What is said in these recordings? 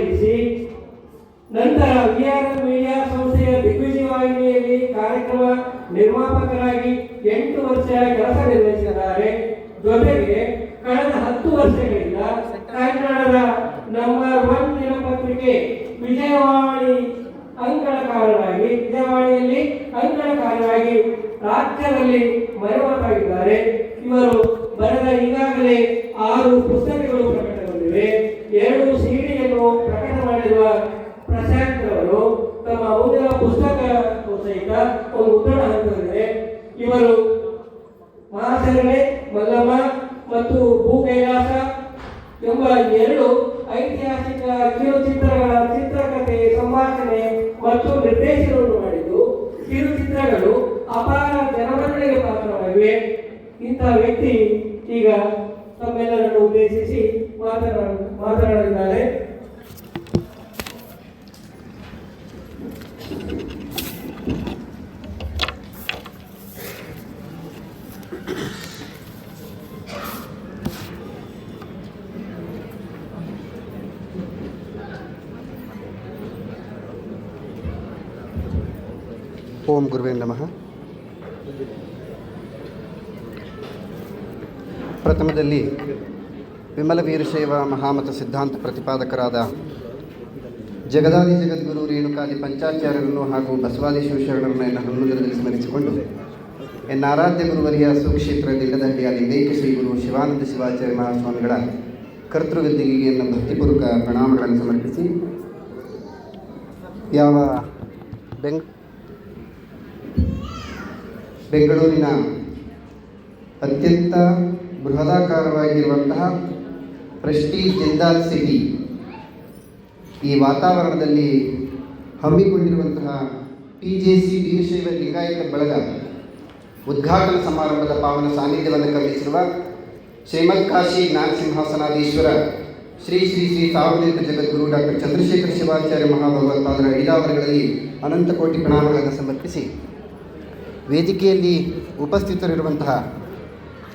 ಭಾಗವಹಿಸಿ ನಂತರ VR media ಸಂಸ್ಥೆಯ ದಿಗ್ವಿಜಯ ವಾಹಿನಿಯಲ್ಲಿ ಕಾರ್ಯಕ್ರಮ ನಿರ್ಮಾಪಕರಾಗಿ ಎಂಟು ವರ್ಷ ಕೆಲಸ ನಿರ್ವಹಿಸಿದ್ದಾರೆ. ಜೊತೆಗೆ ಕಳೆದ ಹತ್ತು ವರ್ಷಗಳಿಂದ ಕನ್ನಡದ ನಂಬರ್ ಒನ್ ದಿನಪತ್ರಿಕೆ ವಿಜಯವಾಣಿ ಅಂಕಣಕಾರರಾಗಿ, ವಿಜಯವಾಣಿಯಲ್ಲಿ ಅಂಕಣಕಾರರಾಗಿ ರಾಜ್ಯದಲ್ಲಿ ಮರೆಮಾತಾಗಿದ್ದಾರೆ ಇವರು ಬರೆದ ಈಗಾಗಲೇ ಆರು ಪುಸ್ತಕಗಳು ಪ್ರಕಟಗೊಂಡಿವೆ ಎರಡು ಸಿಡಿಯನ್ನು ಪ್ರಕಟ ಮಾಡಿರುವ ಪ್ರಶಾಂತ್ ಅವರು ತಮ್ಮ ಮುಂದಿನ ಪುಸ್ತಕ ಓಂ ಗುರುವೇ ನಮಃ ಪ್ರಥಮದಲ್ಲಿ ವಿಮಲ ವೀರಶೈವ ಮಹಾಮತ ಸಿದ್ಧಾಂತ ಪ್ರತಿಪಾದಕರಾದ ಜಗದಾದಿ ಜಗದ್ಗುರು ರೇಣುಕಾದಿ ಪಂಚಾಚಾರ್ಯರನ್ನು ಹಾಗೂ ಬಸವಾದಿ ಶಿವಶರಣರನ್ನು ಹನ್ನೊಂದರಲ್ಲಿ ಸ್ಮರಿಸಿಕೊಂಡು ಎನ್ನ ಆರಾಧ್ಯ ಗುರುವರಿಯ ಸುಕ್ಷೇತ್ರ ದಿಲ್ಲದಹಳ್ಳಿಯ ಲಿಂಗೈಕ ಶ್ರೀ ಗುರು ಶಿವಾನಂದ ಶಿವಾಚಾರ್ಯ ಮಹಾಸ್ವಾಮಿಗಳ ಕರ್ತೃಗದ್ದಿಗೆ ಎನ್ನ ಭಕ್ತಿಪೂರ್ವಕ ಪ್ರಣಾಮಗಳನ್ನು ಸಮರ್ಪಿಸಿ. ಯಾವ ಬೆಂಗ್, ಬೆಂಗಳೂರಿನ ಅತ್ಯಂತ ಬೃಹದಾಕಾರವಾಗಿರುವಂತಹ ಪ್ರೆಸ್ಟೀಜ್ ಜಿಂದಾಲ್ ಸಿಟಿ ಈ ವಾತಾವರಣದಲ್ಲಿ ಹಮ್ಮಿಕೊಂಡಿರುವಂತಹ P J C Veerashaiva Lingayat ಬಳಗ ಉದ್ಘಾಟನಾ ಸಮಾರಂಭದ ಪಾವನ ಸಾನ್ನಿಧ್ಯವನ್ನು ಕಲಿಸಿರುವ ಶ್ರೀಮದ್ ಕಾಶಿ ಜ್ಞಾನ ಸಿಂಹಾಸನಾಧೀಶ್ವರ ಶ್ರೀ ಶ್ರೀ ಶ್ರೀ ಸಾರ್ವಜನಿಕ ಜಗದ್ಗುರು ಡಾಕ್ಟರ್ ಚಂದ್ರಶೇಖರ ಶಿವಾಚಾರ್ಯ ಮಹಾಭಗವತ್ಪಾದರ ಅನಂತ ಕೋಟಿ ಪ್ರಣಾಮಗಳನ್ನು ಸಮರ್ಪಿಸಿ ವೇದಿಕೆಯಲ್ಲಿ ಉಪಸ್ಥಿತರಿರುವಂತಹ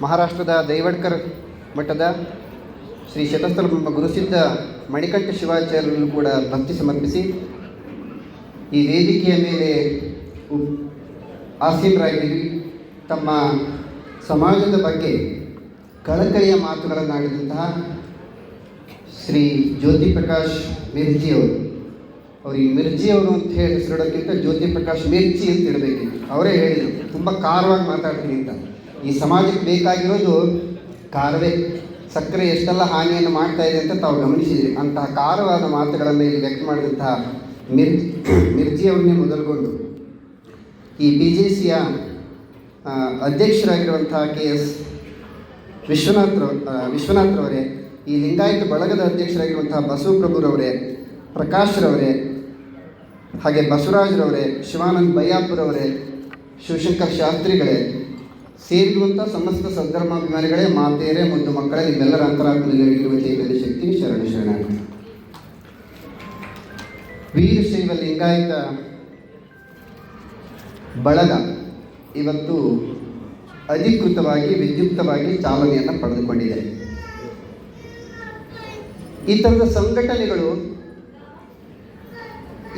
ಮಹಾರಾಷ್ಟ್ರದ ದೈವಡ್ಕರ್ ಮಠದ ಶ್ರೀ ಶತಸ್ಥಲ ಗುರುಸಿದ್ಧ ಮಣಿಕಂಠ ಶಿವಾಚಾರ್ಯರನ್ನು ಕೂಡ ಭಕ್ತಿ ಸಮರ್ಪಿಸಿ ಈ ವೇದಿಕೆಯ ಮೇಲೆ ಆಸೀನರಾಗಿದ್ದೀವಿ. ತಮ್ಮ ಸಮಾಜದ ಬಗ್ಗೆ ಕಳಕಳಿಯ ಮಾತುಗಳನ್ನಾಡಿದಂತಹ ಶ್ರೀ ಜ್ಯೋತಿ ಪ್ರಕಾಶ್ ಮಿರ್ಜಿ ಅವರು. ಅವ್ರಿಗೆ ಮಿರ್ಜಿ ಅವರು ಅಂತ ಹೇಳಿ ಹೆಸರಿಡೋಕ್ಕಿಂತ ಜ್ಯೋತಿ ಪ್ರಕಾಶ್ ಮಿರ್ಜಿ ಅಂತ ಇಡಬೇಕಿತ್ತು ಅವರೇ ಹೇಳಿದರು. ತುಂಬ ಖಾರವಾಗಿ ಮಾತಾಡ್ತೀನಿ ಅಂತ. ಈ ಸಮಾಜಕ್ಕೆ ಬೇಕಾಗಿರೋದು ಖಾರವೇ. ಸಕ್ಕರೆ ಎಷ್ಟೆಲ್ಲ ಹಾನಿಯನ್ನು ಮಾಡ್ತಾ ಇದೆ ಅಂತ ತಾವು ಗಮನಿಸಿದ್ರಿ. ಅಂತಹ ಖಾರವಾದ ಮಾತುಗಳನ್ನು ಇಲ್ಲಿ ವ್ಯಕ್ತ ಮಾಡಿದಂತಹ ಮಿರ್ ಮಿರ್ಜಿ ಮಿರ್ಜಿಯವನ್ನೇ ಮೊದಲುಗೊಂಡು ಈ ಬಿ ಜೆ ಸಿಯ ಅಧ್ಯಕ್ಷರಾಗಿರುವಂತಹ ಕೆ ಎಸ್ ವಿಶ್ವನಾಥ್ ವಿಶ್ವನಾಥ್ರವರೇ ಈ ಲಿಂಗಾಯತ ಬಳಗದ ಅಧ್ಯಕ್ಷರಾಗಿರುವಂತಹ ಬಸವಪ್ರಭುರವರೇ ಪ್ರಕಾಶ್ರವರೇ ಹಾಗೆ ಬಸವರಾಜ್ರವರೇ ಶಿವಾನಂದ್ ಬಯ್ಯಾಪುರವರೇ ಶಿವಶಂಕರ್ ಶಾಸ್ತ್ರಿಗಳೇ, ಸೇರಿರುವಂಥ ಸಮಸ್ತ ಸದ್ಧರ್ಮಾಭಿಮಾನಿಗಳೇ ಮಾತೆಯರೇ ಮತ್ತು ಮಕ್ಕಳೇ, ನಿಮ್ಮೆಲ್ಲರ ಅಂತರಾತ್ಮದಲ್ಲಿ ಇರುವ ಚೈತನ್ಯ ಶಕ್ತಿ ಶರಣ ಶರಣ ವೀರಶೈವ ಲಿಂಗಾಯತ ಬಳಗ. ಇವತ್ತು ಅಧಿಕೃತವಾಗಿ, ವಿದ್ಯುಕ್ತವಾಗಿ ಚಾಲನೆಯನ್ನು ಪಡೆದುಕೊಂಡಿದೆ. ಈ ಥರದ ಸಂಘಟನೆಗಳು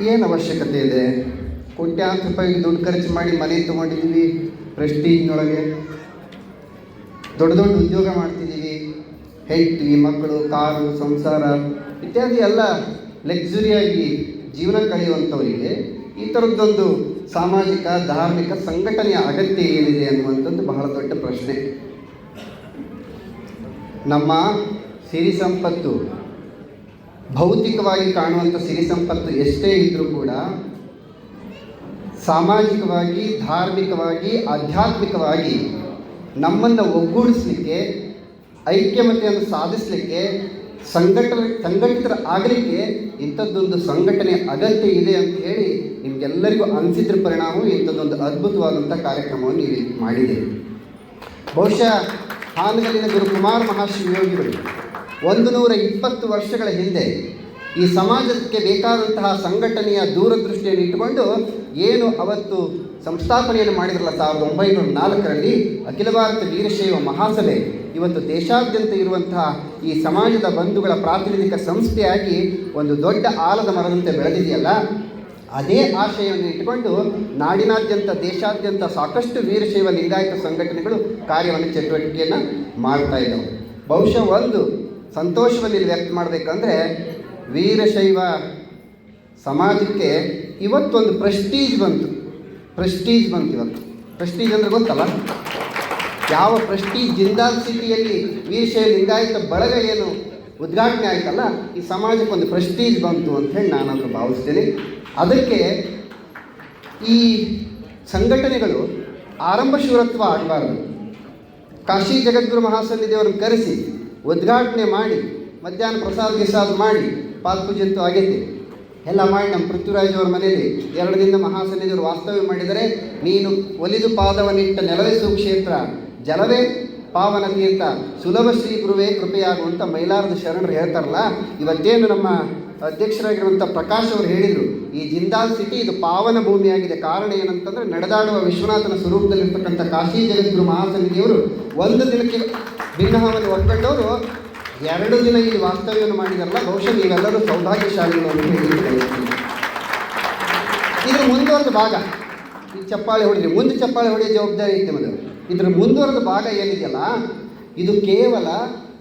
ಏನು ಅವಶ್ಯಕತೆ ಇದೆ? ಕೋಟ್ಯಾಂತರ ರೂಪಾಯಿ ದುಡ್ಡು ಖರ್ಚು ಮಾಡಿ ಮನೆ ತೊಗೊಂಡಿದ್ದೀವಿ ಪ್ರೆಸ್ಟೀಜ್ನೊಳಗೆ ದೊಡ್ಡ ದೊಡ್ಡ ಉದ್ಯೋಗ ಮಾಡ್ತಿದ್ದೀವಿ. ಹೆಂಡತಿ, ಮಕ್ಕಳು, ಕಾರು, ಸಂಸಾರ ಇತ್ಯಾದಿ ಎಲ್ಲ ಲಕ್ಸುರಿಯಾಗಿ ಜೀವನ ಕಳೆಯುವಂಥವರಿಗೆ ಈ ಥರದ್ದೊಂದು ಸಾಮಾಜಿಕ, ಧಾರ್ಮಿಕ ಸಂಘಟನೆಯ ಅಗತ್ಯ ಏನಿದೆ ಅನ್ನುವಂಥದ್ದು ಬಹಳ ದೊಡ್ಡ ಪ್ರಶ್ನೆ. ನಮ್ಮ ಸಿರಿ ಸಂಪತ್ತು ಭೌತಿಕವಾಗಿ ಕಾಣುವಂಥ ಸಿರಿ ಸಂಪತ್ತು ಎಷ್ಟೇ ಇದ್ದರೂ ಕೂಡ ಸಾಮಾಜಿಕವಾಗಿ, ಧಾರ್ಮಿಕವಾಗಿ, ಆಧ್ಯಾತ್ಮಿಕವಾಗಿ ನಮ್ಮನ್ನು ಒಗ್ಗೂಡಿಸಲಿಕ್ಕೆ ಐಕ್ಯಮತೆಯನ್ನು ಸಾಧಿಸಲಿಕ್ಕೆ ಸಂಘಟ ಸಂಘಟಿತರ ಆಗಲಿಕ್ಕೆ ಇಂಥದ್ದೊಂದು ಸಂಘಟನೆ ಅಗತ್ಯ ಇದೆ ಅಂತ ಹೇಳಿ ನಿಮಗೆಲ್ಲರಿಗೂ ಅನಿಸಿದ್ರ ಪರಿಣಾಮ ಇಂಥದ್ದೊಂದು ಅದ್ಭುತವಾದಂಥ ಕಾರ್ಯಕ್ರಮವನ್ನು ಇಲ್ಲಿ ಮಾಡಿದೆ. ಬಹುಶಃ ಹಾನಗಲ್ಲಿನ ಗುರುಕುಮಾರ್ ಮಹಾಶಿವಯೋಗಿಗಳು ಒಂದು ನೂರ ಇಪ್ಪತ್ತು ವರ್ಷಗಳ ಹಿಂದೆ ಈ ಸಮಾಜಕ್ಕೆ ಬೇಕಾದಂತಹ ಸಂಘಟನೆಯ ದೂರದೃಷ್ಟಿಯನ್ನು ಇಟ್ಟುಕೊಂಡು ಏನು ಅವತ್ತು ಸಂಸ್ಥಾಪನೆಯನ್ನು ಮಾಡಿದ್ರಲ್ಲ ಸಾವಿರದ ಒಂಬೈನೂರ ನಾಲ್ಕರಲ್ಲಿ ಅಖಿಲ ಭಾರತ ವೀರಶೈವ ಮಹಾಸಭೆ ಇವತ್ತು ದೇಶಾದ್ಯಂತ ಇರುವಂತಹ ಈ ಸಮಾಜದ ಬಂಧುಗಳ ಪ್ರಾತಿನಿಧಿಕ ಸಂಸ್ಥೆಯಾಗಿ ಒಂದು ದೊಡ್ಡ ಆಲದ ಮರದಂತೆ ಬೆಳೆದಿದೆಯಲ್ಲ, ಅದೇ ಆಶಯವನ್ನು ಇಟ್ಟುಕೊಂಡು ನಾಡಿನಾದ್ಯಂತ, ದೇಶಾದ್ಯಂತ ಸಾಕಷ್ಟು ವೀರಶೈವ ಲಿಂಗಾಯತ ಸಂಘಟನೆಗಳು ಕಾರ್ಯವನ್ನು, ಚಟುವಟಿಕೆಯನ್ನು ಮಾಡ್ತಾ ಇದ್ದವು. ಬಹುಶಃ ಒಂದು ಸಂತೋಷವನ್ನು ಇಲ್ಲಿ ವ್ಯಕ್ತ ಮಾಡಬೇಕಂದ್ರೆ ವೀರಶೈವ ಸಮಾಜಕ್ಕೆ ಇವತ್ತೊಂದು ಪ್ರೆಸ್ಟೀಜ್ ಬಂತು. ಪ್ರೆಸ್ಟೀಜ್ ಬಂತು ಇವತ್ತು. ಪ್ರೆಸ್ಟೀಜ್ ಅಂದರೆ ಗೊತ್ತಲ್ಲ? ಯಾವ ಪ್ರಶ್ನೆ ಜಿಂದಾಲ್ ಸಿಟಿಯಲ್ಲಿ ವೀರಶೈವ ಲಿಂಗಾಯತ ಬಳಗ ಏನು ಉದ್ಘಾಟನೆ ಆಯ್ತಲ್ಲ, ಈ ಸಮಾಜಕ್ಕೆ ಒಂದು ಪ್ರೆಸ್ಟೀಜ್ ಬಂತು ಅಂತ ಹೇಳಿ ನಾನು ಅದನ್ನು ಭಾವಿಸ್ತೇನೆ. ಅದಕ್ಕೆ ಈ ಸಂಘಟನೆಗಳು ಆರಂಭ ಶೂರತ್ವ ಆಗಬಾರ್ದು. ಕಾಶಿ ಜಗದ್ಗುರು ಮಹಾಸನ್ನಿಧಿಯವರನ್ನು ಕರೆಸಿ, ಉದ್ಘಾಟನೆ ಮಾಡಿ, ಮಧ್ಯಾಹ್ನ ಪ್ರಸಾದ ಗಿಸಾದ ಮಾಡಿ ಪಾತ್ಪೂಜಂತೂ ಆಗೈತೆ. ಎಲ್ಲ ಮಾಡಿ ನಮ್ಮ ಪೃಥ್ವಿರಾಜ್ ಅವರ ಮನೆಯಲ್ಲಿ ಎರಡರಿಂದ ಮಹಾಸನ್ನಿಧಿಯವರು ವಾಸ್ತವ್ಯ ಮಾಡಿದರೆ, ನೀನು ಒಲಿದು ಪಾದವನ್ನಿಟ್ಟ ನೆಲವೇ ಸುಕ್ಷೇತ್ರ ಜಲವೇ ಪಾವನ ತೀರ್ಥ ಸುಲಭ ಶ್ರೀ ಗುರುವೇ ಕೃಪೆಯಾಗುವಂಥ ಮೈಲಾರದ ಶರಣರು ಹೇಳ್ತಾರಲ್ಲ, ಇವತ್ತೇನು ನಮ್ಮ ಅಧ್ಯಕ್ಷರಾಗಿರುವಂಥ ಪ್ರಕಾಶ್ ಅವರು ಹೇಳಿದರು, ಈ ಜಿಂದಾಲ್ ಸಿಟಿ ಇದು ಪಾವನ ಭೂಮಿಯಾಗಿದೆ. ಕಾರಣ ಏನಂತಂದರೆ ನಡೆದಾಡುವ ವಿಶ್ವನಾಥನ ಸ್ವರೂಪದಲ್ಲಿರ್ತಕ್ಕಂಥ ಕಾಶಿ ಜಗದ್ಗುರು ಮಹಾಸನ್ನಿಧಿಯವರು ಒಂದು ದಿನಕ್ಕೆ ಭಿನ್ನಹವನ್ನು ಒಪ್ಪಿಕೊಂಡವರು, ಎರಡು ದಿನ ಇಲ್ಲಿ ವಾಸ್ತವ್ಯವನ್ನು ಮಾಡಿದಾರಲ್ಲ, ಬಹುಶಃ ನೀವೆಲ್ಲರೂ ಸೌಭಾಗ್ಯಶಾಲಿಗಳು ಅಂತ ಹೇಳಿ ಇದು ಮುಂದುವರೆದ ಭಾಗ, ಈ ಚಪ್ಪಾಳೆ ಹೊಡೆದ್ರಿ ಮುಂದೆ ಚಪ್ಪಾಳೆ ಹೊಡೆಯೋ ಜವಾಬ್ದಾರಿ ಐತೆ ನಿಮ್ಮದು ಇದ್ರ ಮುಂದುವರೆದ ಭಾಗ ಏನಿದೆಯಲ್ಲ, ಇದು ಕೇವಲ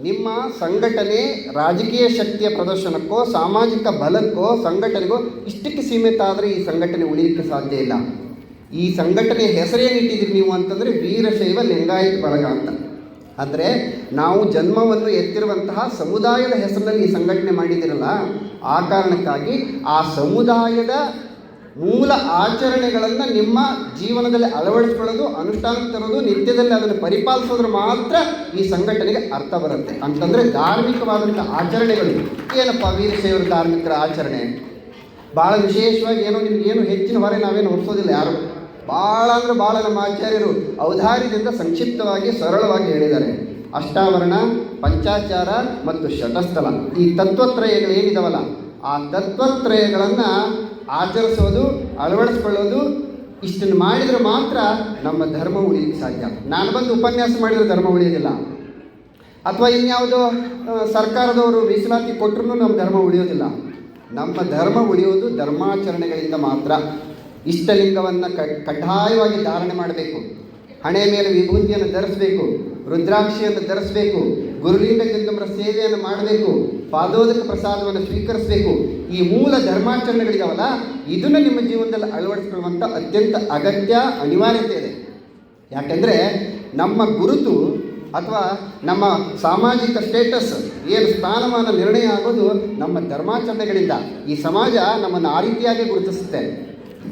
ನಿಮ್ಮ ಸಂಘಟನೆ ರಾಜಕೀಯ ಶಕ್ತಿಯ ಪ್ರದರ್ಶನಕ್ಕೋ, ಸಾಮಾಜಿಕ ಬಲಕ್ಕೋ, ಸಂಘಟನೆಗೋ ಇಷ್ಟಕ್ಕೆ ಸೀಮಿತ ಆದರೆ ಈ ಸಂಘಟನೆ ಉಳಿಯಲಿಕ್ಕೆ ಸಾಧ್ಯ ಇಲ್ಲ. ಈ ಸಂಘಟನೆಯ ಹೆಸರೇನು ಇಟ್ಟಿದ್ದೀರಿ ನೀವು ಅಂತಂದರೆ ವೀರಶೈವ ಲಿಂಗಾಯತ ಬಳಗ ಅಂತ. ಆದರೆ ನಾವು ಜನ್ಮವನ್ನು ಎತ್ತಿರುವಂತಹ ಸಮುದಾಯದ ಹೆಸರಿನಲ್ಲಿ ಈ ಸಂಘಟನೆ ಮಾಡಿದಿರಲ್ಲ ಆ ಕಾರಣಕ್ಕಾಗಿ ಆ ಸಮುದಾಯದ ಮೂಲ ಆಚರಣೆಗಳನ್ನು ನಿಮ್ಮ ಜೀವನದಲ್ಲಿ ಅಳವಡಿಸ್ಕೊಳ್ಳೋದು, ಅನುಷ್ಠಾನಕ್ಕೆ ತರೋದು, ನಿತ್ಯದಲ್ಲಿ ಅದನ್ನು ಪರಿಪಾಲಿಸೋದ್ರ ಮಾತ್ರ ಈ ಸಂಘಟನೆಗೆ ಅರ್ಥ ಬರುತ್ತೆ. ಅಂತಂದರೆ ಧಾರ್ಮಿಕವಾದಂಥ ಆಚರಣೆಗಳು. ಏನಪ್ಪ ವೀರಶೈವರ ಧಾರ್ಮಿಕರ ಆಚರಣೆ? ಭಾಳ ವಿಶೇಷವಾಗಿ ಏನೋ ನಿಮಗೇನು ಹೆಚ್ಚಿನ ಹೊರೆ ನಾವೇನು ಹೊರಿಸೋದಿಲ್ಲ ಯಾರು? ಭಾಳ ಅಂದರೆ ಭಾಳ ನಮ್ಮ ಆಚಾರ್ಯರು ಔದಾರ್ಯದಿಂದ ಸಂಕ್ಷಿಪ್ತವಾಗಿ, ಸರಳವಾಗಿ ಹೇಳಿದ್ದಾರೆ. ಅಷ್ಟಾವರಣ, ಪಂಚಾಚಾರ ಮತ್ತು ಶತಸ್ಥಲ ಈ ತತ್ವತ್ರಯಗಳು ಏನಿದಾವಲ್ಲ? ಆ ತತ್ವತ್ರಯಗಳನ್ನು ಆಚರಿಸೋದು, ಅಳವಡಿಸ್ಕೊಳ್ಳೋದು, ಇಷ್ಟನ್ನು ಮಾಡಿದರೆ ಮಾತ್ರ ನಮ್ಮ ಧರ್ಮ ಉಳಿಯೋಕ್ಕೆ ಸಾಧ್ಯ. ನಾನು ಬಂದು ಉಪನ್ಯಾಸ ಮಾಡಿದರೆ ಧರ್ಮ ಉಳಿಯೋದಿಲ್ಲ. ಅಥವಾ ಇನ್ಯಾವುದೋ ಸರ್ಕಾರದವರು ಮೀಸಲಾತಿ ಕೊಟ್ಟರು ನಮ್ಮ ಧರ್ಮ ಉಳಿಯೋದಿಲ್ಲ. ನಮ್ಮ ಧರ್ಮ ಉಳಿಯೋದು ಧರ್ಮಾಚರಣೆಗಳಿಂದ ಮಾತ್ರ. ಇಷ್ಟಲಿಂಗವನ್ನು ಕಡ್ಡಾಯವಾಗಿ ಧಾರಣೆ ಮಾಡಬೇಕು. ಹಣೆ ಮೇಲೆ ವಿಭೂತಿಯನ್ನು ಧರಿಸಬೇಕು. ರುದ್ರಾಕ್ಷಿಯನ್ನು ಧರಿಸಬೇಕು. ಗುರುಲಿಂಗ ಜಂಗಮರ ಸೇವೆಯನ್ನು ಮಾಡಬೇಕು, ಪಾದೋದಕ ಪ್ರಸಾದವನ್ನು ಸ್ವೀಕರಿಸಬೇಕು. ಈ ಮೂಲ ಧರ್ಮಾಚರಣೆಗಳಿದಾವಲ್ಲ, ಇದನ್ನು ನಿಮ್ಮ ಜೀವನದಲ್ಲಿ ಅಳವಡಿಸ್ಕೊಳ್ಳುವಂಥ ಅತ್ಯಂತ ಅಗತ್ಯ, ಅನಿವಾರ್ಯತೆ ಇದೆ. ಯಾಕೆಂದರೆ ನಮ್ಮ ಗುರುತು ಅಥವಾ ನಮ್ಮ ಸಾಮಾಜಿಕ ಸ್ಟೇಟಸ್ ಏನು ಸ್ಥಾನಮಾನ ನಿರ್ಣಯ ಆಗೋದು ನಮ್ಮ ಧರ್ಮಾಚರಣೆಗಳಿಂದ. ಈ ಸಮಾಜ ನಮ್ಮನ್ನು ಆ ರೀತಿಯಾಗಿ ಗುರುತಿಸುತ್ತೆ.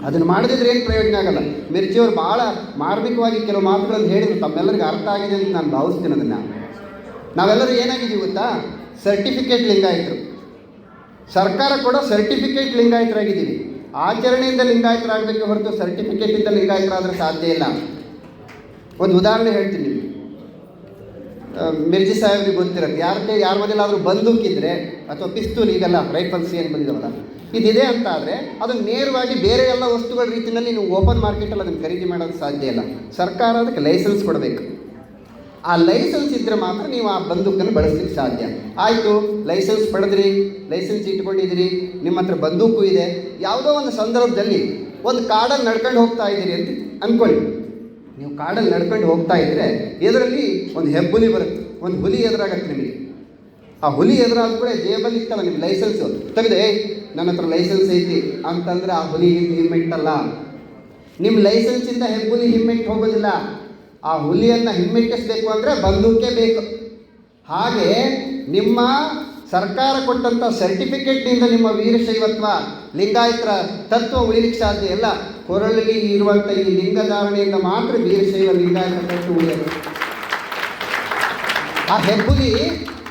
ಅದನ್ನು ಮಾಡದಿದ್ರೆ ಏನು ಪ್ರಯೋಜನ ಆಗಲ್ಲ. ಮಿರ್ಜಿಯವರು ಭಾಳ ಮಾರ್ಮಿಕವಾಗಿ ಕೆಲವು ಮಾತುಗಳನ್ನು ಹೇಳಿದ್ರು, ತಮ್ಮೆಲ್ಲರಿಗೂ ಅರ್ಥ ಆಗಿದೆ ಅಂತ ನಾನು ಭಾವಿಸ್ತೀನಿ ಅದನ್ನು. ನಾವೆಲ್ಲರೂ ಏನಾಗಿದ್ದೀವಿ ಗೊತ್ತಾ? ಸರ್ಟಿಫಿಕೇಟ್ ಲಿಂಗಾಯಿತರು. ಸರ್ಕಾರ ಕೂಡ ಸರ್ಟಿಫಿಕೇಟ್ ಲಿಂಗಾಯಿತರಾಗಿದ್ದೀವಿ. ಆಚರಣೆಯಿಂದ ಲಿಂಗಾಯಿತರಾಗಬೇಕು ಹೊರತು ಸರ್ಟಿಫಿಕೇಟಿಂದ ಲಿಂಗಾಯತರಾದರೆ ಸಾಧ್ಯ ಇಲ್ಲ. ಒಂದು ಉದಾಹರಣೆ ಹೇಳ್ತೀನಿ ಮಿರ್ಜಿ ಸಾಹೇಬ್ರಿಗೆ ಗೊತ್ತಿರೋದು ಯಾರ ಕೈ ಯಾರ ಮನೇಲಾದರೂ ಬಂದೂಕಿದ್ರೆ, ಅಥವಾ ಪಿಸ್ತೂಲ್, ಈಗೆಲ್ಲ ರೈಫಲ್ಸ್ ಏನು ಬಂದಿದ್ದಾವಲ್ಲ ಇದಿದೆ ಅಂತ ಆದರೆ ಅದನ್ನು ನೇರವಾಗಿ ಬೇರೆ ಎಲ್ಲ ವಸ್ತುಗಳ ರೀತಿಯಲ್ಲಿ ನೀವು ಓಪನ್ ಮಾರ್ಕೆಟಲ್ಲಿ ಅದನ್ನು ಖರೀದಿ ಮಾಡೋದು ಸಾಧ್ಯ ಇಲ್ಲ. ಸರ್ಕಾರ ಅದಕ್ಕೆ ಲೈಸೆನ್ಸ್ ಕೊಡಬೇಕು. ಆ ಲೈಸೆನ್ಸ್ ಇದ್ದರೆ ಮಾತ್ರ ನೀವು ಆ ಬಂದೂಕನ್ನು ಬಳಸಲಿಕ್ಕೆ ಸಾಧ್ಯ. ಆಯಿತು ಲೈಸೆನ್ಸ್ ಪಡೆದ್ರಿ ಲೈಸೆನ್ಸ್ ಇಟ್ಕೊಂಡಿದ್ದೀರಿ ನಿಮ್ಮ ಹತ್ರ ಬಂದೂಕು ಇದೆ. ಯಾವುದೋ ಒಂದು ಸಂದರ್ಭದಲ್ಲಿ ಒಂದು ಕಾಡಲ್ಲಿ ನಡ್ಕೊಂಡು ಹೋಗ್ತಾ ಇದ್ದೀರಿ ಅಂತ ಅಂದ್ಕೊಳ್ಳಿ ನೀವು ಕಾಡಲ್ಲಿ ನಡ್ಕೊಂಡು ಹೋಗ್ತಾ ಇದ್ದರೆ ಇದರಲ್ಲಿ ಒಂದು ಹೆಬ್ಬುಲಿ ಬರುತ್ತೆ. ಒಂದು ಹುಲಿ ಎದುರಾಗತ್ತೆ ನಿಮಗೆ. ಆ ಹುಲಿ ಎದುರಾದ ಕೂಡ ಜೇಬಲ್ಲಿ ಇತ್ತಲ್ಲ ನಿಮ್ಮ ಲೈಸೆನ್ಸ್ ತೆಗೆದು ನನ್ನ ಹತ್ರ ಲೈಸೆನ್ಸ್ ಐತಿ. ಅಂತಂದರೆ ಆ ಹುಲಿ ಹಿಮ್ಮೆಟ್ಟಲ್ಲ ನಿಮ್ಮ ಲೈಸೆನ್ಸಿಂದ ಹೆಬ್ಬುಲಿ ಹಿಮ್ಮೆಟ್ಟು ಹೋಗೋದಿಲ್ಲ. ಆ ಹುಲಿಯನ್ನು ಹಿಮ್ಮೆಟ್ಟಿಸಬೇಕು ಅಂದರೆ ಬಂದೂಕೇ ಬೇಕು. ಹಾಗೆ ನಿಮ್ಮ ಸರ್ಕಾರ ಕೊಟ್ಟಂಥ ಸರ್ಟಿಫಿಕೇಟ್ನಿಂದ ನಿಮ್ಮ ವೀರಶೈವತ್ವ, ಲಿಂಗಾಯತರ ತತ್ವ ಉಳಿಲಿಕ್ಕೆ ಸಾಧ್ಯ ಇಲ್ಲ ಕೊರಳಲ್ಲಿ ಇರುವಂಥ ಈ ಲಿಂಗಧಾರಣೆಯಿಂದ ಮಾತ್ರ ವೀರಶೈವ, ಲಿಂಗಾಯತ ತತ್ವ ಉಳಿಯೋದು ಆ ಹೆಬ್ಬುಲಿ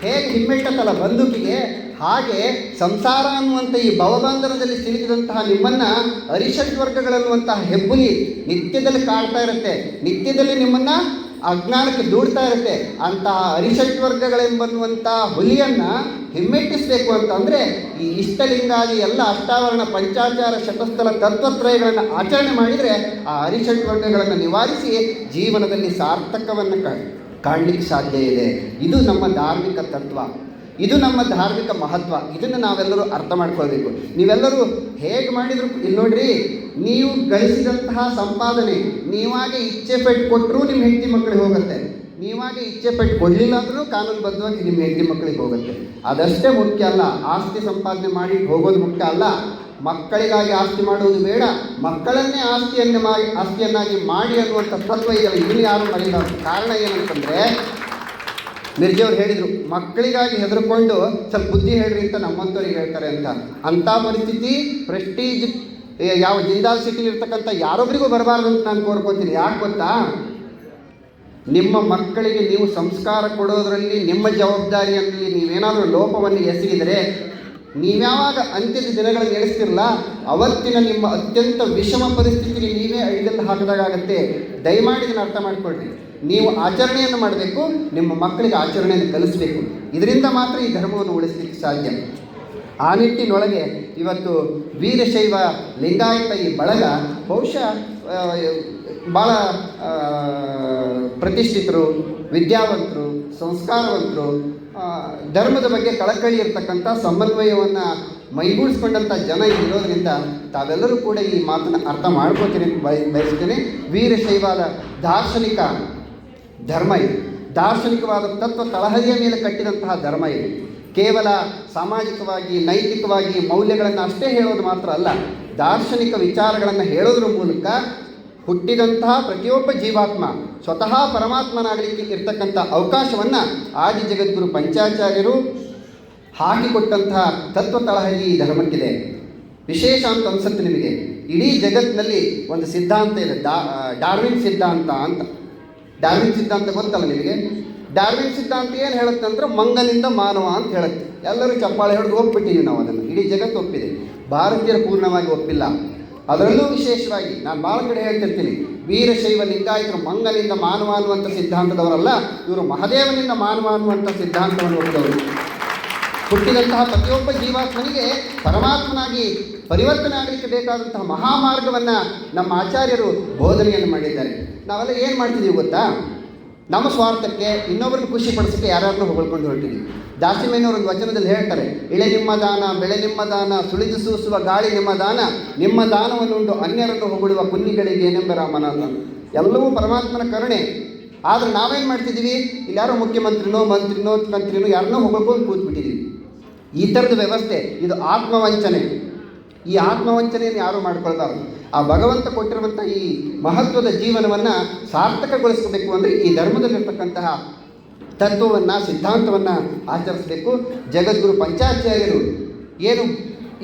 ಹೇಗೆ ಹಿಮ್ಮೆಟ್ಟತ್ತಲ್ಲ ಬಂದೂಕಿಗೆ ಹಾಗೆ ಸಂಸಾರ ಅನ್ನುವಂಥ ಈ ಭವಬಂಧನದಲ್ಲಿ ಸಿಲುಕಿದಂತಹ ನಿಮ್ಮನ್ನ ಅರಿಷಟ್ ವರ್ಗಗಳನ್ನುವಂತಹ ಹೆಬ್ಬುಲಿ ನಿತ್ಯದಲ್ಲಿ ಕಾಡ್ತಾ ಇರುತ್ತೆ. ನಿತ್ಯದಲ್ಲಿ ನಿಮ್ಮನ್ನ ಅಜ್ಞಾನಕ್ಕೆ ದೂಡ್ತಾ ಇರುತ್ತೆ. ಅಂತಹ ಅರಿಷಟ್ ವರ್ಗಗಳೆಂಬನ್ನುವಂತಹ ಹುಲಿಯನ್ನ ಹಿಮ್ಮೆಟ್ಟಿಸಬೇಕು ಅಂತಂದ್ರೆ ಈ ಇಷ್ಟಲಿಂಗಾದಿ ಎಲ್ಲ ಅಷ್ಟಾವರಣ ಪಂಚಾಚಾರ ಶತಸ್ಥಲ ತತ್ವತ್ರಯಗಳನ್ನು ಆಚರಣೆ ಮಾಡಿದರೆ ಆ ಅರಿಷಟ್ ವರ್ಗಗಳನ್ನು ನಿವಾರಿಸಿ ಜೀವನದಲ್ಲಿ ಸಾರ್ಥಕವನ್ನು ಕಾಣಲಿಕ್ಕೆ ಸಾಧ್ಯ ಇದೆ. ಇದು ನಮ್ಮ ಧಾರ್ಮಿಕ ತತ್ವ. ಇದು ನಮ್ಮ ಧಾರ್ಮಿಕ ಮಹತ್ವ. ಇದನ್ನು ನಾವೆಲ್ಲರೂ ಅರ್ಥ ಮಾಡ್ಕೊಳ್ಬೇಕು. ನೀವೆಲ್ಲರೂ ಹೇಗೆ ಮಾಡಿದ್ರು ಇಲ್ಲಿ ನೋಡ್ರಿ, ನೀವು ಗಳಿಸಿದಂತಹ ಸಂಪಾದನೆ, ನೀವಾಗೆ ಇಚ್ಛೆ ಪಟ್ಟು ಕೊಟ್ಟರೂ ನಿಮ್ಮ ಹೆಂಡತಿ ಮಕ್ಕಳಿಗೆ ಹೋಗುತ್ತೆ. ನೀವಾಗೆ ಇಚ್ಛೆ ಪಟ್ಟು ಕೊಡಲಿಲ್ಲ ಅಂದ್ರೂ ಕಾನೂನುಬದ್ಧವಾಗಿ ನಿಮ್ಮ ಹೆಂಡತಿ ಮಕ್ಕಳಿಗೆ ಹೋಗುತ್ತೆ. ಅದಷ್ಟೇ ಮುಖ್ಯ ಅಲ್ಲ, ಆಸ್ತಿ ಸಂಪಾದನೆ ಮಾಡಿ ಹೋಗೋದು ಮುಖ್ಯ ಅಲ್ಲ. ಮಕ್ಕಳಿಗಾಗಿ ಆಸ್ತಿ ಮಾಡುವುದು ಬೇಡ. ಮಕ್ಕಳನ್ನೇ ಆಸ್ತಿಯನ್ನು ಮಾಡಿ ಆಸ್ತಿಯನ್ನಾಗಿ ಮಾಡಿ ಅನ್ನುವಂಥ ತತ್ವ ಇದೆಯಲ್ಲ ಇದನ್ನು ಯಾರು ಮರೆಯಲ್ಲ ಕಾರಣ ಏನಂತಂದರೆ ಮಿರ್ಜಿಯವ್ರು ಹೇಳಿದರು, ಮಕ್ಕಳಿಗಾಗಿ ಹೆದರ್ಕೊಂಡು ಸ್ವಲ್ಪ ಬುದ್ಧಿ ಹೇಳ್ರಿ ಅಂತ ನಮ್ಮಂಥವ್ರಿಗೆ ಹೇಳ್ತಾರೆ ಅಂತ. ಅಂಥ ಪರಿಸ್ಥಿತಿ ಪ್ರೆಸ್ಟೀಜ್ ಯಾವ ಜಿಂದಾಲ್ ಸಿಟಿಲಿ ಇರ್ತಕ್ಕಂಥ ಯಾರೊಬ್ಬರಿಗೂ ಬರಬಾರ್ದು ಅಂತ ನಾನು ಕೋರ್ಕೊತೀನಿ. ಯಾಕೆ ಗೊತ್ತಾ? ನಿಮ್ಮ ಮಕ್ಕಳಿಗೆ ನೀವು ಸಂಸ್ಕಾರ ಕೊಡೋದರಲ್ಲಿ, ನಿಮ್ಮ ಜವಾಬ್ದಾರಿಯಲ್ಲಿ ನೀವೇನಾದರೂ ಲೋಪವನ್ನು ಎಸಗಿದರೆ, ನೀವ್ಯಾವಾಗ ಅಂತ್ಯದ ದಿನಗಳನ್ನು ಎಣಿಸ್ತಿರಲ್ಲ, ಅವತ್ತಿನ ನಿಮ್ಮ ಅತ್ಯಂತ ವಿಷಮ ಪರಿಸ್ಥಿತಿಗೆ ನೀವೇ ಅಡಿಗಲ್ಲು ಹಾಕಿದಾಗತ್ತೆ ದಯಮಾಡಿ ಇದನ್ನು ಅರ್ಥ ಮಾಡಿಕೊಳ್ಳ್ರಿ ನೀವು ಆಚರಣೆಯನ್ನು ಮಾಡಬೇಕು, ನಿಮ್ಮ ಮಕ್ಕಳಿಗೆ ಆಚರಣೆಯನ್ನು ಕಲಿಸಬೇಕು. ಇದರಿಂದ ಮಾತ್ರ ಈ ಧರ್ಮವನ್ನು ಉಳಿಸಲಿಕ್ಕೆ ಸಾಧ್ಯ. ಆ ನಿಟ್ಟಿನೊಳಗೆ ಇವತ್ತು ವೀರಶೈವ ಲಿಂಗಾಯತ ಈ ಬಳಗ ಬಹುಶಃ ಭಾಳ ಪ್ರತಿಷ್ಠಿತರು, ವಿದ್ಯಾವಂತರು, ಸಂಸ್ಕಾರವಂತರು ಧರ್ಮದ ಬಗ್ಗೆ ಕಳಕಳಿ ಇರ್ತಕ್ಕಂಥ ಸಮನ್ವಯವನ್ನು ಮೈಗೂಡಿಸ್ಕೊಂಡಂಥ ಜನ ಇರೋದರಿಂದ ತಾವೆಲ್ಲರೂ ಕೂಡ ಈ ಮಾತನ್ನು ಅರ್ಥ ಮಾಡ್ಕೋತೀನಿ ಬಯಸ್ತೇನೆ. ವೀರಶೈವಾದ ದಾರ್ಶನಿಕ ಧರ್ಮ ಇದು. ದಾರ್ಶನಿಕವಾದ ತತ್ವ ತಳಹದಿಯ ಮೇಲೆ ಕಟ್ಟಿದಂತಹ ಧರ್ಮ ಇದು. ಕೇವಲ ಸಾಮಾಜಿಕವಾಗಿ, ನೈತಿಕವಾಗಿ ಮೌಲ್ಯಗಳನ್ನು ಅಷ್ಟೇ ಹೇಳೋದು ಮಾತ್ರ ಅಲ್ಲ, ದಾರ್ಶನಿಕ ವಿಚಾರಗಳನ್ನು ಹೇಳೋದ್ರ ಮೂಲಕ ಹುಟ್ಟಿದಂತಹ ಪ್ರತಿಯೊಬ್ಬ ಜೀವಾತ್ಮ ಸ್ವತಃ ಪರಮಾತ್ಮನಾಗಲಿಕ್ಕೆ ಇರ್ತಕ್ಕಂಥ ಅವಕಾಶವನ್ನು ಆದಿ ಜಗದ್ಗುರು ಪಂಚಾಚಾರ್ಯರು ಹಾಕಿಕೊಟ್ಟಂತಹ ತತ್ವ ತಳಹದಿ ಈ ಧರ್ಮಕ್ಕಿದೆ. ವಿಶೇಷ ಅಂತ ಅನ್ಸುತ್ತೆ ನಿಮಗೆ. ಇಡೀ ಜಗತ್ತಿನಲ್ಲಿ ಒಂದು ಸಿದ್ಧಾಂತ ಇದೆ ಡಾರ್ವಿನ್ ಸಿದ್ಧಾಂತ ಅಂತ. ಡಾರ್ವಿನ್ ಸಿದ್ಧಾಂತ ಗೊತ್ತಲ್ಲ ನಿಮಗೆ? ಡಾರ್ವಿನ್ ಸಿದ್ಧಾಂತ ಏನು ಹೇಳುತ್ತೆ ಅಂದ್ರೆ ಮಂಗನಿಂದ ಮಾನವ ಅಂತ ಹೇಳುತ್ತೆ. ಎಲ್ಲರೂ ಚಪ್ಪಾಳೆ ಹಿಡಿದು ಒಪ್ಪಿಟ್ಟಿದ್ದೀವಿ ನಾವು ಅದನ್ನು. ಇಡೀ ಜಗತ್ತು ಒಪ್ಪಿದೆ. ಭಾರತೀಯರು ಪೂರ್ಣವಾಗಿ ಒಪ್ಪಿಲ್ಲ. ಅದರಲ್ಲೂ ವಿಶೇಷವಾಗಿ ನಾನು ಭಾಳ ಕಡೆ ಹೇಳ್ತಿರ್ತೀನಿ. ವೀರಶೈವ ಲಿಂಗಾಯತರು ಮಂಗನಿಂದ ಮಾನವ ಅನ್ನುವಂಥ ಸಿದ್ಧಾಂತದವರಲ್ಲ, ಇವರು ಮಹದೇವನಿಂದ ಮಾನವ ಅನ್ನುವಂಥ ಸಿದ್ಧಾಂತವನ್ನು ಒಪ್ಪಿದವರು ಹುಟ್ಟಿದಂತಹ ಪ್ರತಿಯೊಬ್ಬ ಜೀವಾತ್ಮನಿಗೆ ಪರಮಾತ್ಮನಾಗಿ ಪರಿವರ್ತನೆ ಆಗಲಿಕ್ಕೆ ಬೇಕಾದಂತಹ ಮಹಾಮಾರ್ಗವನ್ನು ನಮ್ಮ ಆಚಾರ್ಯರು ಬೋಧನೆಯನ್ನು ಮಾಡಿದ್ದಾರೆ. ನಾವೆಲ್ಲ ಏನು ಮಾಡ್ತಿದ್ದೀವಿ ಗೊತ್ತಾ? ನಮ್ಮ ಸ್ವಾರ್ಥಕ್ಕೆ ಇನ್ನೊಬ್ಬರನ್ನು ಖುಷಿ ಪಡಿಸೋಕ್ಕೆ ಯಾರನ್ನು ಹೊಗಳ್ಕೊಂಡು ಹೊರಟಿದ್ದೀವಿ ದಾಸಿಮೇನವರು ಒಂದು ವಚನದಲ್ಲಿ ಹೇಳ್ತಾರೆ, ಇಳೆ ನಿಮ್ಮ ದಾನ, ಬೆಳೆ ನಿಮ್ಮ ದಾನ, ಸುಳಿದು ಸೂಸುವ ಗಾಳಿ ನಿಮ್ಮ ದಾನ, ನಿಮ್ಮ ದಾನವನ್ನುಂಡು ಅನ್ಯರನ್ನು ಹೊಗಳುವ ಕುನ್ನಿಗಳಿಗೆ ಏನೆಂಬ ರಾಮನ. ಎಲ್ಲವೂ ಪರಮಾತ್ಮನ ಕರುಣೆ. ಆದರೆ ನಾವೇನು ಮಾಡ್ತಿದ್ದೀವಿ ಇಲ್ಲಾರೋ ಮುಖ್ಯಮಂತ್ರಿನೋ, ಮಂತ್ರಿನೋ ಮಂತ್ರಿನೋ ಯಾರನ್ನೋ ಹೊಗಳ್ಕೊಂಡು ಕೂತ್ಬಿಟ್ಟಿದ್ದೀವಿ ಈ ಥರದ ವ್ಯವಸ್ಥೆ, ಇದು ಆತ್ಮವಂಚನೆ. ಈ ಆತ್ಮವಂಚನೆಯನ್ನು ಯಾರು ಮಾಡ್ಕೊಳ್ಬಾರ್ದು ಆ ಭಗವಂತ ಕೊಟ್ಟಿರುವಂಥ ಈ ಮಹತ್ವದ ಜೀವನವನ್ನು ಸಾರ್ಥಕಗೊಳಿಸಬೇಕು ಅಂದರೆ ಈ ಧರ್ಮದಲ್ಲಿರ್ತಕ್ಕಂತಹ ತತ್ವವನ್ನು, ಸಿದ್ಧಾಂತವನ್ನು ಆಚರಿಸಬೇಕು. ಜಗದ್ಗುರು ಪಂಚಾಚಾರ್ಯರು ಏನು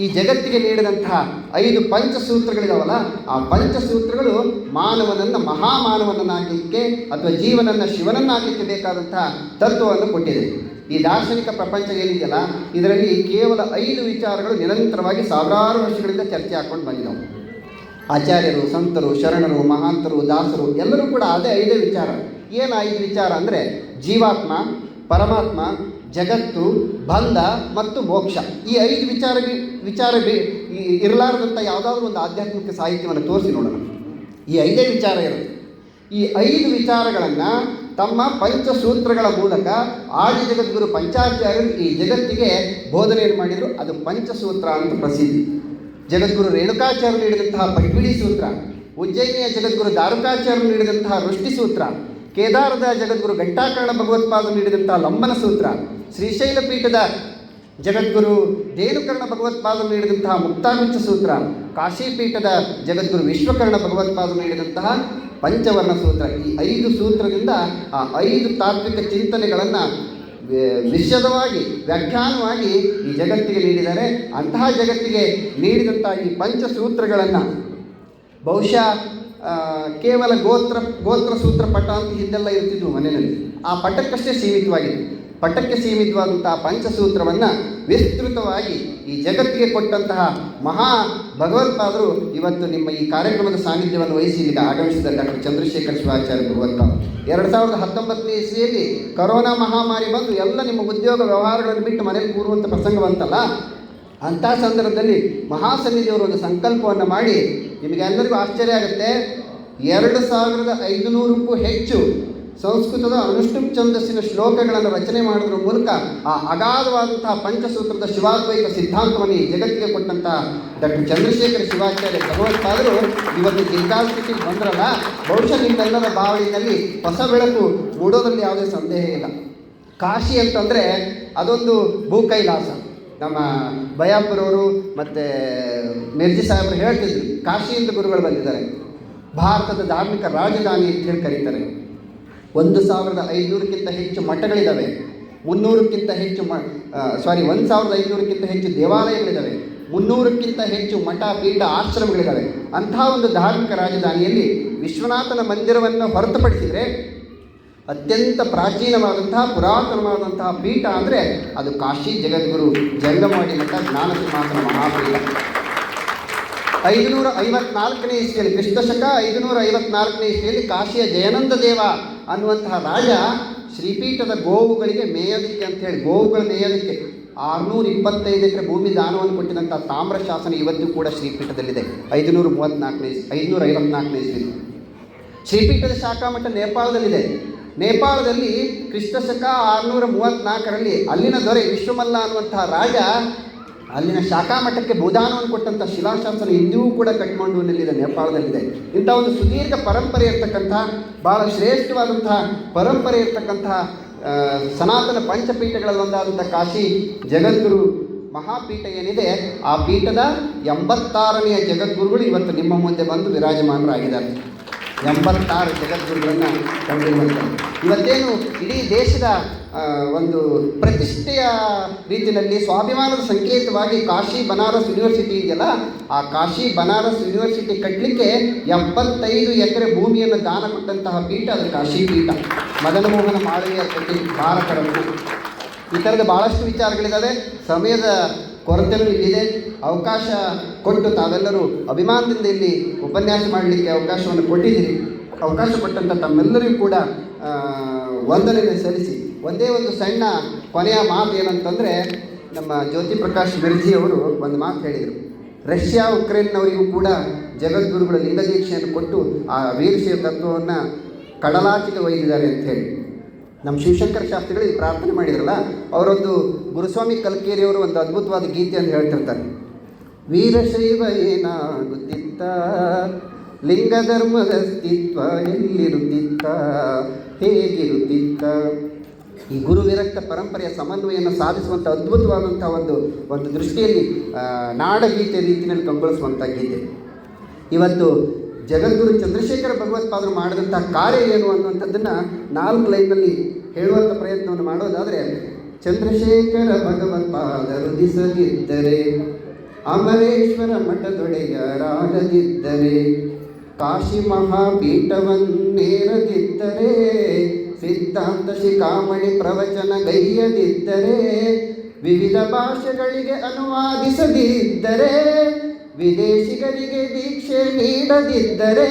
ಈ ಜಗತ್ತಿಗೆ ನೀಡಿದಂತಹ ಐದು ಪಂಚಸೂತ್ರಗಳಿದಾವಲ್ಲ, ಆ ಪಂಚಸೂತ್ರಗಳು ಮಾನವನನ್ನು, ಮಹಾಮಾನವನನ್ನಾಗಲಿಕ್ಕೆ ಅಥವಾ ಜೀವನನ್ನು ಶಿವನನ್ನಾಗಲಿಕ್ಕೆ ಬೇಕಾದಂತಹ ತತ್ವವನ್ನು ಕೊಟ್ಟಿದೆ. ಈ ದಾರ್ಶನಿಕ ಪ್ರಪಂಚ ಏನಿದೆಯಲ್ಲ, ಇದರಲ್ಲಿ ಕೇವಲ ಐದು ವಿಚಾರಗಳು ನಿರಂತರವಾಗಿ ಸಾವಿರಾರು ವರ್ಷಗಳಿಂದ ಚರ್ಚೆ ಹಾಕ್ಕೊಂಡು ಬಂದಿದ್ದವು ಆಚಾರ್ಯರು, ಸಂತರು, ಶರಣರು, ಮಹಾಂತರು, ದಾಸರು ಎಲ್ಲರೂ ಕೂಡ ಅದೇ ಐದೇ ವಿಚಾರ. ಏನು ಐದು ವಿಚಾರ ಅಂದರೆ ಜೀವಾತ್ಮ, ಪರಮಾತ್ಮ, ಜಗತ್ತು, ಬಂಧ ಮತ್ತು ಮೋಕ್ಷ. ಈ ಐದು ವಿಚಾರ ವಿಚಾರ ಇರಲಾರದಂಥ ಯಾವುದಾದ್ರೂ ಒಂದು ಆಧ್ಯಾತ್ಮಿಕ ಸಾಹಿತ್ಯವನ್ನು ತೋರಿಸಿ ನೋಡೋಣ. ಈ ಐದೇ ವಿಚಾರ ಇರುತ್ತೆ. ಈ ಐದು ವಿಚಾರಗಳನ್ನು ತಮ್ಮ ಪಂಚಸೂತ್ರಗಳ ಮೂಲಕ ಆದಿ ಜಗದ್ಗುರು ಪಂಚಾಚಾರ್ಯರು ಈ ಜಗತ್ತಿಗೆ ಬೋಧನೆಯನ್ನು ಮಾಡಿದರು. ಅದು ಪಂಚಸೂತ್ರ ಅಂತ ಪ್ರಸಿದ್ಧಿ. ಜಗದ್ಗುರು ರೇಣುಕಾಚಾರ್ಯರು ನೀಡಿದಂತಹ ಪೈಪಿಡಿ ಸೂತ್ರ, ಉಜ್ಜಯಿನಿಯ ಜಗದ್ಗುರು ದಾರುಕಾಚಾರ್ಯರು ನೀಡಿದಂತಹ ಸೂತ್ರ, ಕೇದಾರದ ಜಗದ್ಗುರು ಘಂಟಾಕರ್ಣ ಭಗವತ್ಪಾದರು ನೀಡಿದಂತಹ ಲಂಬನ ಸೂತ್ರ ಶ್ರೀಶೈಲ ಪೀಠದ ಜಗದ್ಗುರು ದೇನುಕರ್ಣ ಭಗವತ್ಪಾದರು ನೀಡಿದಂತಹ ಮುಕ್ತಾಂಚ ಸೂತ್ರ, ಕಾಶಿಪೀಠದ ಜಗದ್ಗುರು ವಿಶ್ವಕರ್ಣ ಭಗವತ್ಪಾದರು ನೀಡಿದಂತಹ ಪಂಚವರ್ಣ ಸೂತ್ರ ಈ ಐದು ಸೂತ್ರದಿಂದ ಆ ಐದು ತಾತ್ವಿಕ ಚಿಂತನೆಗಳನ್ನು ವಿಶದವಾಗಿ, ವ್ಯಾಖ್ಯಾನವಾಗಿ ಈ ಜಗತ್ತಿಗೆ ನೀಡಿದ್ದಾರೆ. ಅಂತಹ ಜಗತ್ತಿಗೆ ನೀಡಿದಂಥ ಈ ಪಂಚಸೂತ್ರಗಳನ್ನು ಬಹುಶಃ ಕೇವಲ ಗೋತ್ರ ಗೋತ್ರ ಸೂತ್ರ ಪಟ ಅಂತ ಹಿಂದೆಲ್ಲ ಇರ್ತಿದ್ವು ಮನೆಯಲ್ಲಿ. ಆ ಪಟಕ್ಕಷ್ಟೇ ಸೀಮಿತವಾಗಿದೆ. ಪಟಕ್ಕೆ ಸೀಮಿತವಾದಂತಹ ಪಂಚಸೂತ್ರವನ್ನು ವಿಸ್ತೃತವಾಗಿ ಈ ಜಗತ್ತಿಗೆ ಕೊಟ್ಟಂತಹ ಮಹಾ ಭಗವತ್ಪಾದರು ಇವತ್ತು ನಿಮ್ಮ ಈ ಕಾರ್ಯಕ್ರಮದ ಸಾನ್ನಿಧ್ಯವನ್ನು ವಹಿಸಿ ಇಲ್ಲಿಗೆ ಆಗಮಿಸಿದ ಡಾಕ್ಟರ್ ಚಂದ್ರಶೇಖರ್ ಶಿವಾಚಾರ್ಯ ಭಗವಂತ ಎರಡು ಸಾವಿರದ ಹತ್ತೊಂಬತ್ತನೇ ಇಸ್ವಿಯಲ್ಲಿ ಕೊರೋನಾ ಮಹಾಮಾರಿ ಬಂದು ಎಲ್ಲ ನಿಮ್ಮ ಉದ್ಯೋಗ ವ್ಯವಹಾರಗಳನ್ನು ಬಿಟ್ಟು ಮನೆಯಲ್ಲಿ ಕೂರುವಂಥ ಪ್ರಸಂಗ ಬಂತಲ್ಲ ಅಂಥ ಸಂದರ್ಭದಲ್ಲಿ ಮಹಾಸನ್ನಿಧಿಯವರು ಒಂದು ಸಂಕಲ್ಪವನ್ನು ಮಾಡಿ ನಿಮಗೆಲ್ಲರಿಗೂ ಆಶ್ಚರ್ಯ ಆಗುತ್ತೆ. ಎರಡು ಸಾವಿರದ ಐದುನೂರಕ್ಕೂ ಹೆಚ್ಚು ಸಂಸ್ಕೃತದ ಅನುಷ್ಠುಪ್ ಛಂದಸ್ಸಿನ ಶ್ಲೋಕಗಳನ್ನು ರಚನೆ ಮಾಡೋದ್ರ ಮೂಲಕ ಆ ಅಗಾಧವಾದಂತಹ ಪಂಚಸೂತ್ರದ ಶಿವಾದ್ವೈತ ಸಿದ್ಧಾಂತವನ್ನು ಜಗತ್ತಿಗೆ ಕೊಟ್ಟಂತಹ ಡಾಕ್ಟರ್ ಚಂದ್ರಶೇಖರ ಶಿವಾಚಾರ್ಯ ಭಗವಂತಾದರು ಇವತ್ತು ಜಿಲ್ಲಾಸ್ಥಿತಿಗೆ ಬಂದ್ರಲ್ಲ, ಬಹುಶಃ ನಿಮ್ಮೆಲ್ಲರ ಭಾವನೆಯಲ್ಲಿ ಹೊಸ ಬೆಳಕು ಮೂಡೋದ್ರಲ್ಲಿ ಯಾವುದೇ ಸಂದೇಹ ಇಲ್ಲ. ಕಾಶಿ ಅಂತಂದರೆ ಅದೊಂದು ಭೂಕೈಲಾಸ. ನಮ್ಮ ಬಯಾಪುರವರು ಮತ್ತು ಮಿರ್ಜಿ ಸಾಹೇಬರು ಹೇಳ್ತಿದ್ರು ಕಾಶಿಯಿಂದ ಗುರುಗಳು ಬಂದಿದ್ದಾರೆ. ಭಾರತದ ಧಾರ್ಮಿಕ ರಾಜಧಾನಿ ಅಂತ ಹೇಳಿ ಕರೀತಾರೆ. ಒಂದು ಸಾವಿರದ ಐನೂರಕ್ಕಿಂತ ಹೆಚ್ಚು ಮಠಗಳಿದ್ದಾವೆ ಮುನ್ನೂರಕ್ಕಿಂತ ಹೆಚ್ಚು ಮ ಸಾರಿ ಒಂದು ಸಾವಿರದ ಐನೂರಕ್ಕಿಂತ ಹೆಚ್ಚು ದೇವಾಲಯಗಳಿದ್ದಾವೆ ಮುನ್ನೂರಕ್ಕಿಂತ ಹೆಚ್ಚು ಮಠ, ಪೀಠ ಆಶ್ರಮಗಳಿದ್ದಾವೆ ಅಂತಹ ಒಂದು ಧಾರ್ಮಿಕ ರಾಜಧಾನಿಯಲ್ಲಿ ವಿಶ್ವನಾಥನ ಮಂದಿರವನ್ನು ಹೊರತುಪಡಿಸಿದರೆ ಅತ್ಯಂತ ಪ್ರಾಚೀನವಾದಂತಹ ಪುರಾತನವಾದಂತಹ ಪೀಠ ಅಂದರೆ ಅದು ಕಾಶಿ ಜಗದ್ಗುರು ಜಂಗಮವಾಡಿ ಮಠ ಜ್ಞಾನ ಸಿಂಹಾಸನ ಮಹಾಪೀಠ. ಐದುನೂರ ಐವತ್ನಾಲ್ಕನೇ ಇಸ್ವಿಯಲ್ಲಿ ಕ್ರಿಸ್ತಶಕ ಐದುನೂರ ಐವತ್ನಾಲ್ಕನೇ ಇಸ್ವಿಯಲ್ಲಿ ಕಾಶಿಯ ಜಯನಂದ ದೇವ ಅನ್ನುವಂತಹ ರಾಜ ಶ್ರೀಪೀಠದ ಗೋವುಗಳಿಗೆ ಮೇಯೋದಕ್ಕೆ ಅಂತ ಹೇಳಿ, ಗೋವುಗಳ ಮೇಯೋದಕ್ಕೆ ಆರುನೂರ ಇಪ್ಪತ್ತೈದು ಎಕರೆ ಭೂಮಿ ದಾನವನ್ನು ಕೊಟ್ಟಿದಂಥ ತಾಮ್ರ ಶಾಸನ ಇವತ್ತು ಕೂಡ ಶ್ರೀಪೀಠದಲ್ಲಿದೆ. ಐದುನೂರ ಮೂವತ್ತ್ನಾಲ್ಕನೇ ಐದುನೂರ ಐವತ್ನಾಲ್ಕನೇ ಇಸ್ವಿ. ಶ್ರೀಪೀಠದ ಶಾಖಾಮಠ ನೇಪಾಳದಲ್ಲಿದೆ. ನೇಪಾಳದಲ್ಲಿ ಕ್ರಿಸ್ತಶಕ ಆರುನೂರ ಮೂವತ್ನಾಲ್ಕರಲ್ಲಿ ಅಲ್ಲಿನ ದೊರೆ ವಿಶ್ವಮಲ್ಲ ಅನ್ನುವಂತಹ ರಾಜ ಅಲ್ಲಿನ ಶಾಖಾ ಮಠಕ್ಕೆ ಭೂದಾನವನ್ನು ಕೊಟ್ಟಂಥ ಶಿಲಾಶಾಸನ ಇಂದಿಗೂ ಕೂಡ ಕಠ್ಮಂಡುವಿನಲ್ಲಿದೆ, ನೇಪಾಳದಲ್ಲಿದೆ. ಇಂಥ ಒಂದು ಸುದೀರ್ಘ ಪರಂಪರೆ ಇರ್ತಕ್ಕಂಥ ಭಾಳ ಶ್ರೇಷ್ಠವಾದಂತಹ ಪರಂಪರೆ ಇರ್ತಕ್ಕಂತಹ ಸನಾತನ ಪಂಚಪೀಠಗಳಲ್ಲೊಂದಾದಂಥ ಕಾಶಿ ಜಗದ್ಗುರು ಮಹಾಪೀಠ ಏನಿದೆ, ಆ ಪೀಠದ ಎಂಬತ್ತಾರನೆಯ ಜಗದ್ಗುರುಗಳು ಇವತ್ತು ನಿಮ್ಮ ಮುಂದೆ ಬಂದು ವಿರಾಜಮಾನರಾಗಿದ್ದಾರೆ. ಎಂಬತ್ತಾರು ಜಗದ್ಗುರುಗಳನ್ನು ಕಂಡಿರುವಂಥದ್ದು ಇವತ್ತೇನು ಇಡೀ ದೇಶದ ಒಂದು ಪ್ರತಿಷ್ಠೆಯ ರೀತಿಯಲ್ಲಿ ಸ್ವಾಭಿಮಾನದ ಸಂಕೇತವಾಗಿ ಕಾಶಿ ಬನಾರಸ್ ಯೂನಿವರ್ಸಿಟಿ ಇದೆಯಲ್ಲ, ಆ ಕಾಶಿ ಬನಾರಸ್ ಯೂನಿವರ್ಸಿಟಿ ಕಟ್ಟಲಿಕ್ಕೆ ಎಂಬತ್ತೈದು ಎಕರೆ ಭೂಮಿಯನ್ನು ದಾನ ಕೊಟ್ಟಂತಹ ಪೀಠ ಅದು ಕಾಶಿ ಪೀಠ. ಮದನ ಮೋಹನ ಮಾಳವಿಯ ಕಟ್ಟಿ ಭಾರತ ಈ ಥರದ ಭಾಳಷ್ಟು ವಿಚಾರಗಳಿದ್ದಾವೆ. ಸಮಯದ ಕೊರತೆಯೂ ಇಲ್ಲಿದೆ ಅವಕಾಶ ಕೊಟ್ಟು ತಾವೆಲ್ಲರೂ ಅಭಿಮಾನದಿಂದ ಇಲ್ಲಿ ಉಪನ್ಯಾಸ ಮಾಡಲಿಕ್ಕೆ ಅವಕಾಶವನ್ನು ಕೊಟ್ಟಿದ್ದೀರಿ. ಅವಕಾಶ ಕೊಟ್ಟಂಥ ತಮ್ಮೆಲ್ಲರಿಗೂ ಕೂಡ ವಂದನೆಯನ್ನು ಸಲ್ಲಿಸಿ. ಒಂದೇ ಒಂದು ಸಣ್ಣ ಕೊನೆಯ ಮಾತು ಏನಂತಂದರೆ, ನಮ್ಮ ಜ್ಯೋತಿ ಪ್ರಕಾಶ್ ಬಿರ್ಜಿ ಅವರು ಒಂದು ಮಾತು ಹೇಳಿದರು. ರಷ್ಯಾ ಉಕ್ರೇನ್ನವರಿಗೂ ಕೂಡ ಜಗದ್ಗುರುಗಳ ಲಿಂಗದೀಕ್ಷೆಯನ್ನು ಕೊಟ್ಟು ಆ ವೀರಶೈವ ತತ್ವವನ್ನು ಕಡಲಾಚಿಗೆ ಒಯ್ದಿದ್ದಾರೆ ಅಂತ ಹೇಳಿ. ನಮ್ಮ ಶಿವಶಂಕರ ಶಾಸ್ತ್ರಿಗಳು ಈ ಪ್ರಾರ್ಥನೆ ಮಾಡಿದ್ರಲ್ಲ, ಅವರೊಂದು ಗುರುಸ್ವಾಮಿ ಕಲ್ಕೇರಿಯವರು ಒಂದು ಅದ್ಭುತವಾದ ಗೀತೆ ಅಂತ ಹೇಳ್ತಿರ್ತಾರೆ. ವೀರಶೈವ ಏನಾಗುತ್ತಿತ್ತ ಲಿಂಗ ಧರ್ಮದ ಅಸ್ತಿತ್ವ ಎಲ್ಲಿರುತ್ತಿತ್ತ, ಹೇಗಿರುತ್ತಿತ್ತ. ಈ ಗುರು ವಿರಕ್ತ ಪರಂಪರೆಯ ಸಮನ್ವಯವನ್ನು ಸಾಧಿಸುವಂಥ ಅದ್ಭುತವಾದಂಥ ಒಂದು ಒಂದು ದೃಷ್ಟಿಯಲ್ಲಿ ನಾಡಗೀತೆ ರೀತಿಯಲ್ಲಿ ಕಂಗೊಳಿಸುವಂಥ ಗೀತೆ. ಇವತ್ತು ಜಗದ್ಗುರು ಚಂದ್ರಶೇಖರ ಭಗವತ್ಪಾದರು ಮಾಡಿದಂಥ ಕಾರ್ಯ ಏನು ಅನ್ನುವಂಥದ್ದನ್ನು ನಾಲ್ಕು ಲೈನ್ನಲ್ಲಿ ಹೇಳುವಂಥ ಪ್ರಯತ್ನವನ್ನು ಮಾಡೋದಾದರೆ, ಚಂದ್ರಶೇಖರ ಭಗವತ್ಪಾದರು ದಿಸದಿದ್ದರೆ, ಅಮರೇಶ್ವರ ಮಠದೊಡೆಯರಾಗದಿದ್ದರೆ ಕಾಶಿ ಮಹಾಪೀಠವನ್ನೇರದಿದ್ದರೆ ಸಿದ್ಧಾಂತ ಶಿಖಾಮಣಿ ಪ್ರವಚನ ಗೈಯದಿದ್ದರೆ, ವಿವಿಧ ಭಾಷೆಗಳಿಗೆ ಅನುವಾದಿಸದಿದ್ದರೆ ವಿದೇಶಿಗರಿಗೆ ದೀಕ್ಷೆ ನೀಡದಿದ್ದರೆ